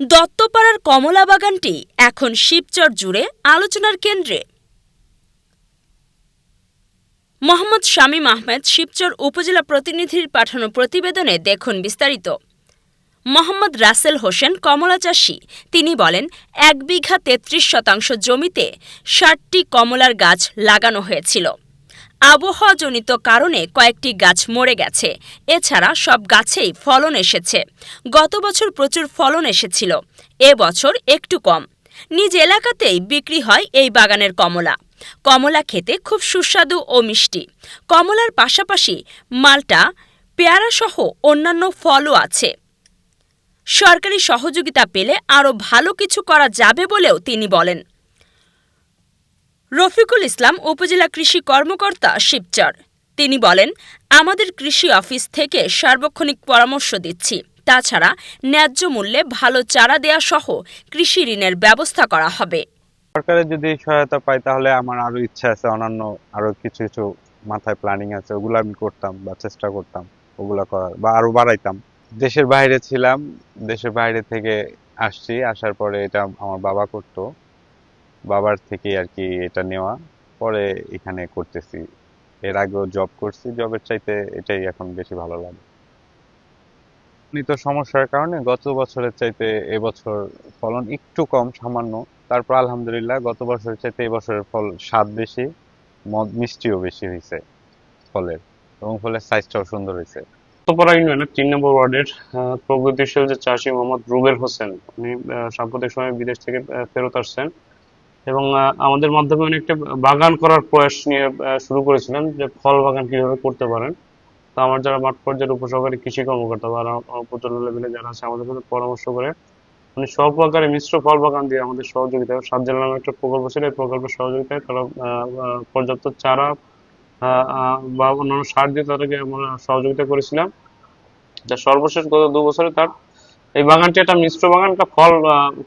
দত্তপাড়ার কমলা বাগানটি এখন শিবচর জুড়ে আলোচনার কেন্দ্রে। মোহাম্মদ শামীম আহমেদ শিবচর উপজেলা প্রতিনিধির পাঠানো প্রতিবেদনে দেখুন বিস্তারিত। মোহাম্মদ রাসেল হোসেন কমলা চাষী, তিনি বলেন, এক বিঘা তেত্রিশ শতাংশ জমিতে ষাটটি কমলার গাছ লাগানো হয়েছিল। আবহাওয়াজনিত কারণে কয়েকটি গাছ মরে গেছে। এছাড়া সব গাছেই ফলন এসেছে। গত বছর প্রচুর ফলন এসেছিল। এ বছর একটু কম। নিজ এলাকাতেই বিক্রি হয় এই বাগানের কমলা। কমলা খেতে খুব সুস্বাদু ও মিষ্টি। কমলার পাশাপাশি মালটা, পেয়ারাসহ অন্যান্য ফলও আছে। সরকারি সহযোগিতা পেলে আরও ভালো কিছু করা যাবে বলেও তিনি বলেন। রফিকুল ইসলাম উপজেলা কৃষি কর্মকর্তা শিবচর। তিনি বলেন, আমাদের কৃষি অফিস থেকে সার্বক্ষণিক পরামর্শ দিচ্ছি। তাছাড়া ন্যায্য মূল্যে ভালো চারা দেয়া সহ কৃষি ঋণের ব্যবস্থা করা হবে। সরকারের যদি সহায়তা পাই, তাহলে আমার আরও ইচ্ছা আছে, অন্যান্য আরও কিছু কিছু মাথায় প্ল্যানিং আছে, ওগুলো আমি করতাম বা চেষ্টা করতাম, ওগুলো করার বা আরও বাড়াইতাম। দেশের বাইরে ছিলাম, দেশের বাইরে থেকে আসছি, আসার পরে এটা আমার বাবা করতো। বাবার থেকে আর কি এটা নেওয়া। পরে এখানে করতেছি। এর আগেও জব করছি জবের চাইতে এটাই এখন বেশি ভালো লাগে। তো সমস্যার কারণে গত বছরের চাইতে এবছর ফলন একটু কম, সামান্য। তারপর আলহামদুলিল্লাহ গত বছরের চাইতে এবছরের ফল স্বাদ বেশি, মদ মিষ্টিও বেশি হয়েছে ফলের। এবং ফলের সাইজটাও সুন্দর হয়েছে উত্তরপাড়া ইউনিয়নের তিন নম্বর ওয়ার্ডের প্রগতিশীল যে চাষি মোহাম্মদ রুবেল হোসেন, উনি সাম্প্রতিক সময়ে বিদেশ থেকে ফেরত আসছেন। এবং আমাদের মাধ্যমে উনি একটা বাগান করার প্রয়াস নিয়ে শুরু করেছিলেন যে ফল বাগান কীভাবে করতে পারেন। তো আমার যারা মাঠ পর্যায়ের উপসহকারী কৃষি কর্মকর্তা বা উপজেলা লেভেলে যারা আছে, আমাদের সাথে পরামর্শ করে উনি সব প্রকারে মিশ্র ফল বাগান দিয়ে আমাদের সহযোগিতা সাত জেলা নামে একটা প্রকল্প ছিল, এই প্রকল্পের সহযোগিতায় তারা পর্যাপ্ত চারা বা অন্যান্য সার দিয়ে তাদেরকে আমরা সহযোগিতা করেছিলাম। যা সর্বশেষ গত দু বছরে তার এই বাগানটি একটা মিশ্র বাগান, একটা ফল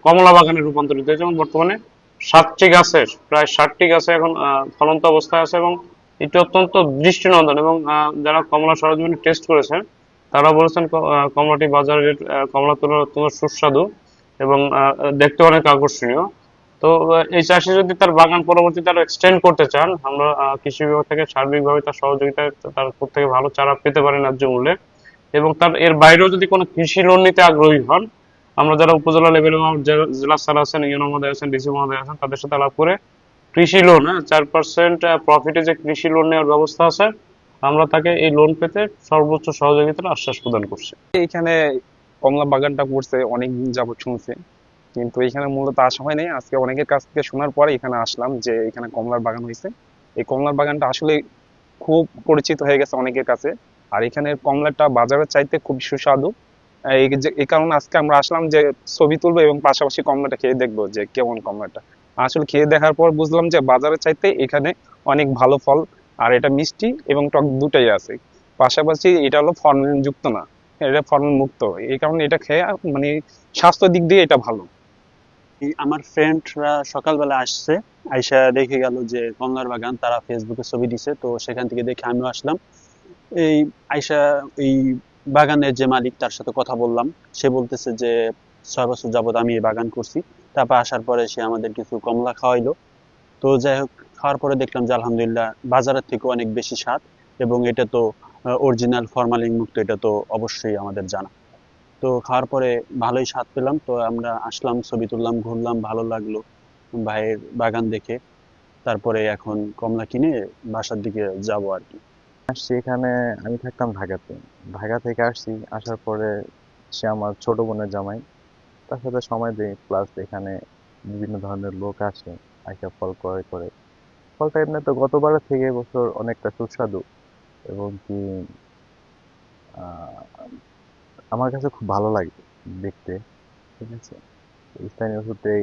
কমলা বাগানে রূপান্তরিত হয়েছে এবং বর্তমানে সাতটি গাছের, প্রায় ষাটটি গাছে এখন ফলন্ত অবস্থায় আছে এবং এটি অত্যন্ত দৃষ্টিনন্দন এবং যারা কমলা সরজমিনে টেস্ট করেছেন, তারা বলেছেন কমলাটি বাজারের কমলা তুলনায় অত্যন্ত সুস্বাদু এবং দেখতে অনেক আকর্ষণীয়। তো এই চাষি যদি তার বাগান পরবর্তীতে আরও এক্সটেন্ড করতে চান, আমরা কৃষি বিভাগ থেকে সার্বিকভাবে তার সহযোগিতায় তার থেকে ভালো চারা পেতে পারেন ন্যায্য মূল্যে এবং তার এর বাইরেও যদি কোনো কৃষি লোন নিতে আগ্রহী হন আমরা যারা উপজেলা লেভেলে জেলা স্যার আছেন ইউনো মহোদয় আছেন, ডিসি মহোদয় আছেন, তাদের সাথে আলাপ করে কৃষি লোন হ্যাঁ চার পার্সেন্ট প্রফিটে যে কৃষি লোন নেওয়ার ব্যবস্থা আছে, আমরা তাকে এই লোন পেতে সর্বোচ্চ সহযোগিতার আশ্বাস প্রদান করছি। এখানে কমলা বাগানটা করছে অনেকদিন যাবত শুনছে। কিন্তু এখানে মূলত আসা হয় নাই। আজকে অনেকের কাছ থেকে শোনার পরে এখানে আসলাম যে এখানে কমলার বাগান হয়েছে। এই কমলার বাগানটা আসলে খুব পরিচিত হয়ে গেছে অনেকের কাছে। আর এখানের কমলাটা বাজারের চাইতে খুব সুস্বাদু। এই কারণে আজকে আমরা আসলাম যে ছবি তুলবো এবং পাশাপাশি কমলাটা খেয়ে দেখব যে কেমন কমলাটা আসলে খেয়ে দেখার পর বুঝলাম যে বাজারের চাইতে এখানে অনেক ভালো ফল, আর এটা মিষ্টি এবং টক দুটাই আছে। পাশাপাশি এটা হলো ফর্মালিন যুক্ত না, এটা ফর্মালিন মুক্ত এই কারণে এটা খেয়ে মানে স্বাস্থ্য দিক দিয়ে এটা ভালো। আমার ফ্রেন্ডরা সকালবেলা আসছে, আইসা দেখে গেল যে কমলার বাগান, তারা ফেসবুকে ছবি দিছে, তো সেখান থেকে দেখে আমিও আসলাম। এই আইসা এই বাগানের যে মালিক, তার সাথে কথা বললাম। সে বলতেছে যে, ছয় বছর যাবত আমি এই বাগান করছি। তারপর আসার পরে সে আমাদের কিছু কমলা খাওয়াইলো। তো যাই হোক, খাওয়ার পরে দেখলাম যে, আলহামদুলিল্লাহ, বাজারের থেকে অনেক বেশি স্বাদ এবং এটা তো অরিজিনাল ফরমালিন মুক্ত, এটা তো অবশ্যই আমাদের জানা। তো খাওয়ার পরে ভালোই স্বাদ পেলাম। তো আমরা আসলাম, ছবি তুললাম, ঘুরলাম, ভালো লাগল ভাইয়ের বাগান দেখে। তারপরে এখন কমলা কিনে বাসার দিকে যাব আর কি। আসছি এখানে, আমি থাকতাম ঢাকাতে। ঢাকা থেকে আসছি, আসার পরে সে আমার ছোট বোনের জামাই। তার সাথে সময় দিই প্লাস এখানে বিভিন্ন ধরনের লোক আসে, আইসা ফল ক্রয় করে। ফলটা এমনি তো গতবারের থেকে এবছর অনেকটা সুস্বাদু এবং কি আমার কাছে খুব ভালো লাগে দেখতে, ঠিক আছে? স্থানীয় সূত্রে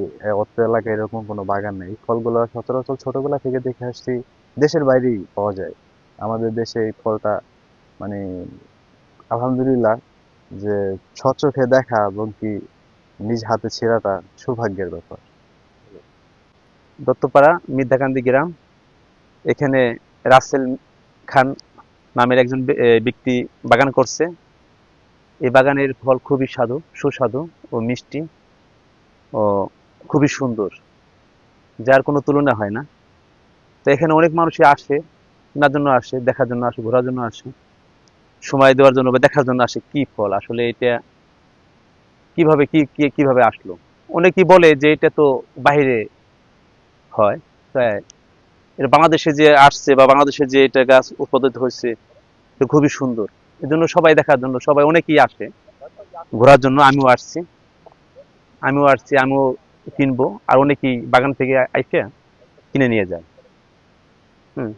অত্র এলাকায় এরকম কোনো বাগান নেই। ফলগুলো সচরাচর ছোটবেলা থেকে দেখে আসছি, দেশের বাইরেই পাওয়া যায়। আমাদের দেশে এই ফলটা মানে আলহামদুলিল্লাহ যে স্বচোখে দেখা এবং কি নিজ হাতে ছেঁড়াটা সৌভাগ্যের ব্যাপার। দত্তপাড়া মির্ধাকান্দি গ্রাম, এখানে রাসেল খান নামের একজন ব্যক্তি বাগান করছে। এই বাগানের ফল খুবই স্বাদু, সুস্বাদু ও মিষ্টি ও খুবই সুন্দর, যার কোনো তুলনা হয় না। তো এখানে অনেক মানুষই আসে কেনার জন্য আসে, দেখার জন্য আসে, ঘোরার জন্য আসে, সময় দেওয়ার জন্য বা দেখার জন্য আসে কি ফল? আসলে এটা কীভাবে, কি কীভাবে আসলো? অনেকেই বলে যে এটা তো বাইরে হয় বাংলাদেশে যে আসছে বা বাংলাদেশে যে এটা গাছ উৎপাদিত হয়েছে খুবই সুন্দর। এই জন্য সবাই দেখার জন্য, সবাই অনেকেই আসে। ঘোরার জন্য আমিও আসছি। আমিও আসছি, আমিও কিনবো। আর অনেকেই বাগান থেকে আইসে কিনে নিয়ে যায়। হুম।